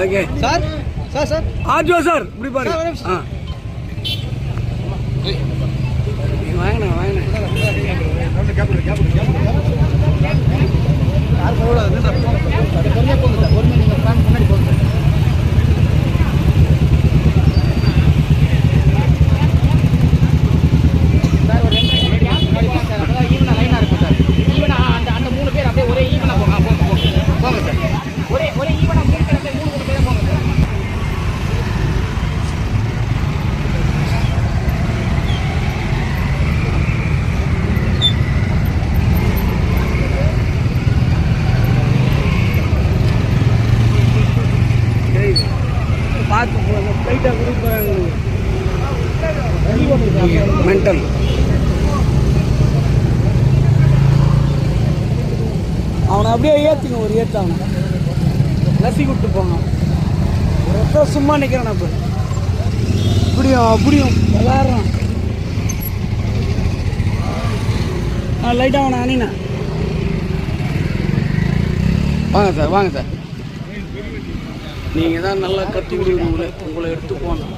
Okay sir sir sir ஆஜோ sir இப்படி பாருங்க. ஆ. வாங்கண்ணா யார் போகக்கூடாது சார் கொஞ்சம் போங்க சார் ஒரு நீங்கள் பிளான் முன்னாடி போங்க சார் சார் ஒரு ரெண்டு நிமிஷம் முன்னாடி போங்க சார் அப்பதான் ஈவனாக லைனாக இருக்கும் சார் ஈவனாக அந்த அந்த மூணு பேர் அப்படியே ஒரே ஈவனாக போங்க ஆ, போங்க போங்க போங்க சார் ஒரே ஒரே ஈவனாக மூணு பேர் அப்படியே மூணு மூணு பேர் போங்க சார் சரி பார்த்து போங்க ஃப்ளைட்டாக கொடுக்குறாங்க மென்டல் அவனை அப்படியே ஏற்றுங்க ஒரு ஏற்று அவனை. லசி விட்டு போங்க ஒரு சும்மா நிற்கிறான் அப்போ இப்படியும் அப்படியும் விளாட்றான் ஆ லைட்டாக அவனை அணினா வாங்க சார் வாங்க சார் நீங்கள் தான் நல்லா கற்றுக் கொடுக்கணும் உங்களை உங்களை எடுத்து போகணும்